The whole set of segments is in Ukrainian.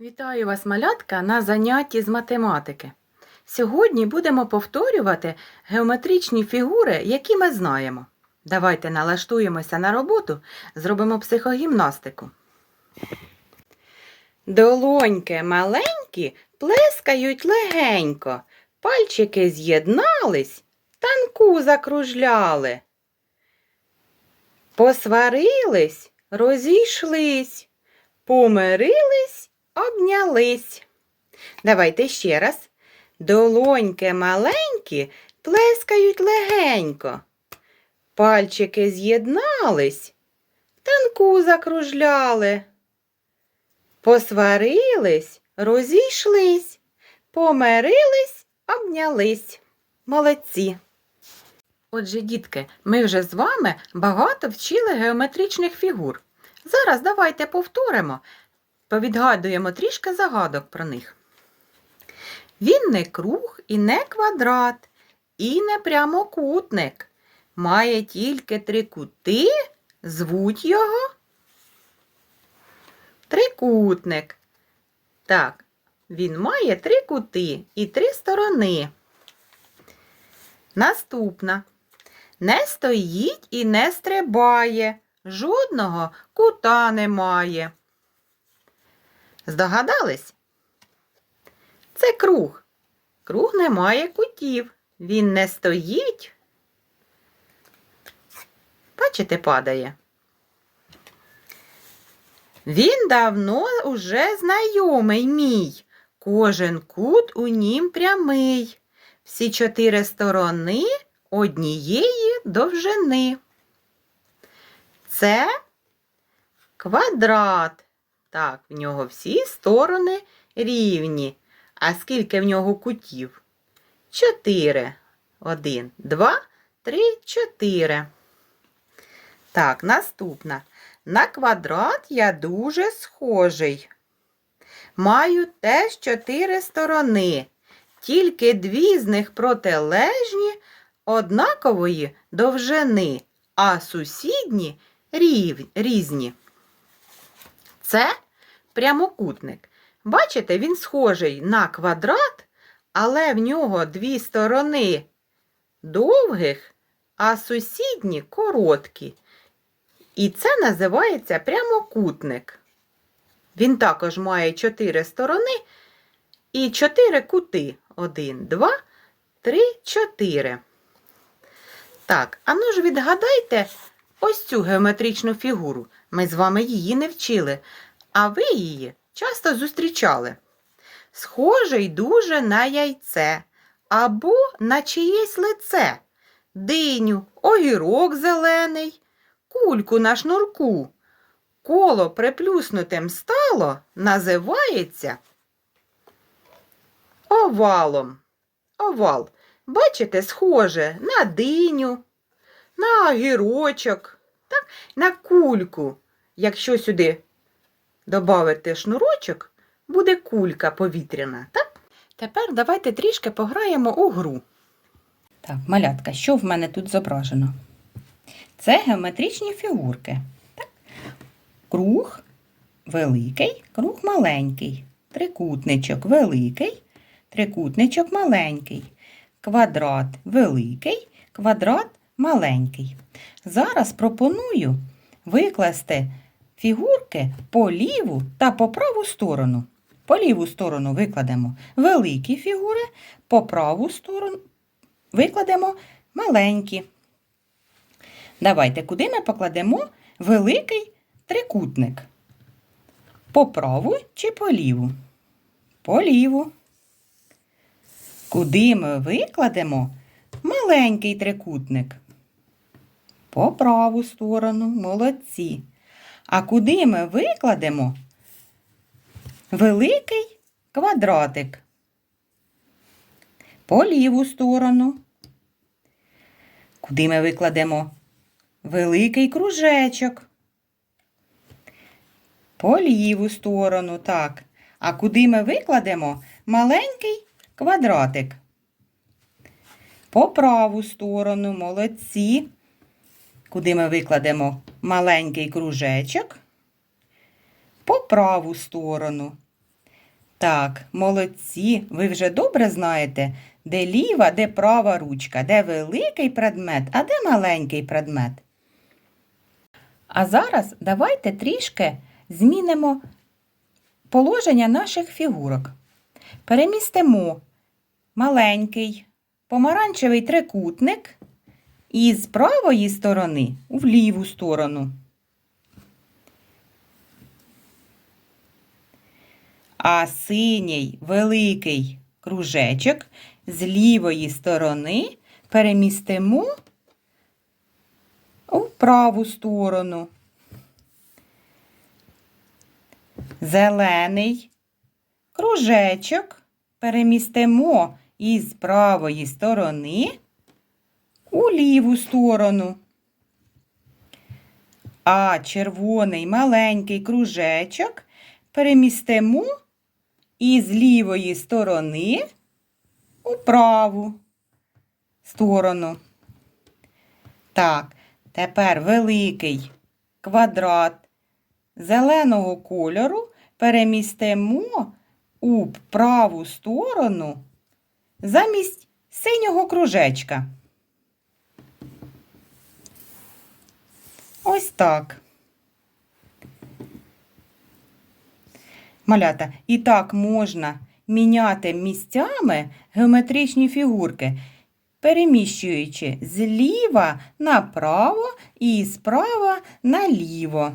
Вітаю вас, малятка, на занятті з математики. Сьогодні будемо повторювати геометричні фігури, які ми знаємо. Давайте налаштуємося на роботу, зробимо психогімнастику. Долоньки маленькі плескають легенько, пальчики з'єднались, танку закружляли. Посварились, розійшлись, помирились обнялись. Давайте ще раз. Долоньки маленькі плескають легенько. Пальчики з'єднались, танку закружляли. Посварились, розійшлись, помирились, обнялись. Молодці. Отже, дітки, ми вже з вами багато вчили геометричних фігур. Зараз давайте повторимо Повідгадуємо трішки загадок про них. Він не круг і не квадрат, і не прямокутник. Має тільки три кути, звуть його трикутник. Так, він має три кути і три сторони. Наступна. Не стоїть і не стрибає, жодного кута немає. Здогадались? Це круг. Круг не має кутів. Він не стоїть. Бачите, падає. Він давно уже знайомий мій. Кожен кут у нім прямий. Всі чотири сторони однієї довжини. Це квадрат. Так, в нього всі сторони рівні. А скільки в нього кутів? Чотири. Один, два, три, чотири. Так, наступна. На квадрат я дуже схожий. Маю теж чотири сторони. Тільки дві з них протилежні однакової довжини, а сусідні різні. Це прямокутник. Бачите, він схожий на квадрат, але в нього дві сторони довгих, а сусідні короткі. І це називається прямокутник. Він також має чотири сторони і чотири кути. Один, два, три, чотири. Так, а ну ж відгадайте ось цю геометричну фігуру. Ми з вами її не вчили, а ви її часто зустрічали. Схожий дуже на яйце або на чиєсь лице, диню, огірок зелений, кульку на шнурку. Коло приплюснутим стало називається овалом. Овал, бачите, схоже на диню, на огірочок, так, на кульку. Якщо сюди додати шнурочок, буде кулька повітряна, так? Тепер давайте трішки пограємо у гру. Так, малятка, що в мене тут зображено? Це геометричні фігурки. Так? Круг великий, круг маленький, трикутничок великий, трикутничок маленький, квадрат великий, квадрат маленький. Зараз пропоную викласти фігурки по ліву та по праву сторону. По ліву сторону викладемо великі фігури, по праву сторону викладемо маленькі. Давайте, куди ми покладемо великий трикутник? По праву чи по ліву? По ліву. Куди ми викладемо маленький трикутник? По праву сторону, молодці. А куди ми викладемо великий квадратик? По ліву сторону. Куди ми викладемо великий кружечок? По ліву сторону, так. А куди ми викладемо маленький квадратик? По праву сторону, молодці. Куди ми викладемо маленький кружечок? По праву сторону. Так, молодці, ви вже добре знаєте, де ліва, де права ручка, де великий предмет, а де маленький предмет. А зараз давайте трішки змінимо положення наших фігурок. Перемістимо маленький помаранчевий трикутник із правої сторони в ліву сторону. А синій великий кружечок з лівої сторони перемістимо у праву сторону. Зелений кружечок перемістимо із правої сторони у ліву сторону. А червоний маленький кружечок перемістимо із лівої сторони у праву сторону. Так, тепер великий квадрат зеленого кольору перемістимо у праву сторону замість синього кружечка. Ось так. Малята, і так можна міняти місцями геометричні фігурки, переміщуючи зліва направо і справа наліво.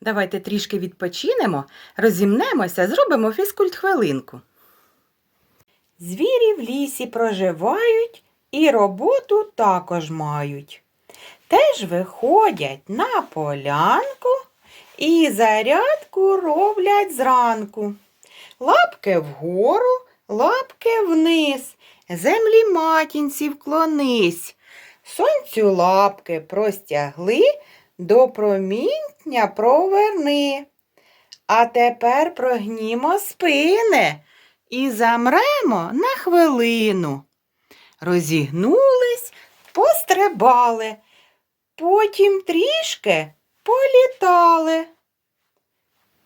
Давайте трішки відпочинемо, розімнемося, зробимо фізкульт хвилинку. Звірі в лісі проживають і роботу також мають. Теж виходять на полянку і зарядку роблять зранку. Лапки вгору, лапки вниз, землі матінці вклонись. Сонцю лапки простягли, до проміння проверни. А тепер прогнімо спини і замремо на хвилину. Розігнулись, пострибали, потім трішки політали.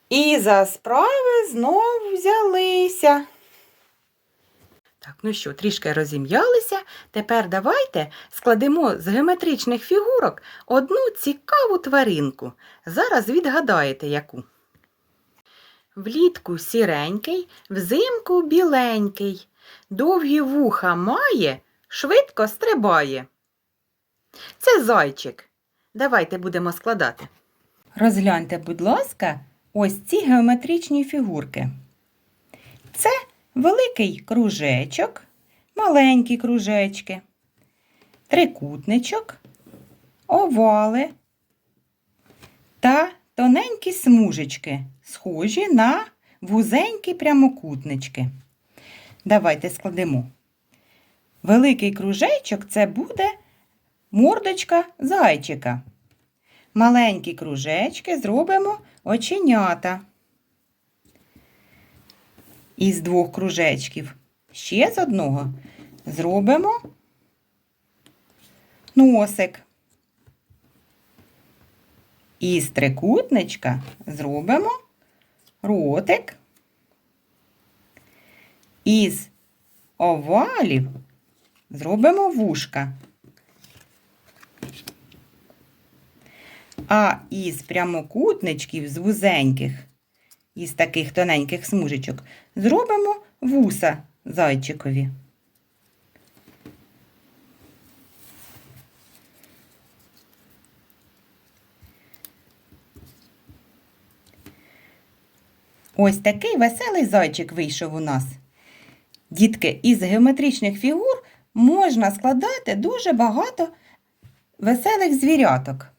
І за справи знов взялися. Так, ну що, трішки розім'ялися. Тепер давайте складемо з геометричних фігурок одну цікаву тваринку. Зараз відгадаєте яку. Влітку сіренький, взимку біленький, довгі вуха має, швидко стрибає. Це зайчик. Давайте будемо складати. Розгляньте, будь ласка, ось ці геометричні фігурки. Це великий кружечок, маленькі кружечки, трикутничок, овали та тоненькі смужечки, схожі на вузенькі прямокутнички. Давайте складемо. Великий кружечок це буде мордочка зайчика. Маленькі кружечки зробимо оченята. Із двох кружечків. Ще з одного зробимо носик. Із трикутничка зробимо ротик. Із овалів зробимо вушка. А із прямокутничків з вузеньких, із таких тоненьких смужечок, зробимо вуса зайчикові. Ось такий веселий зайчик вийшов у нас. Дітки, із геометричних фігур можна складати дуже багато веселих звіряток.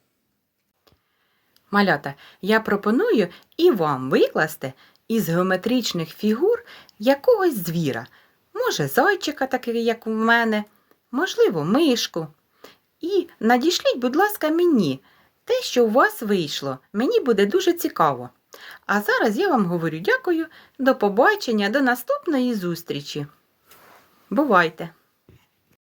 Малята, я пропоную і вам викласти із геометричних фігур якогось звіра. Може, зайчика, такий, як у мене, можливо, мишку. І надішліть, будь ласка, мені те, що у вас вийшло. Мені буде дуже цікаво. А зараз я вам говорю дякую, до побачення, до наступної зустрічі. Бувайте!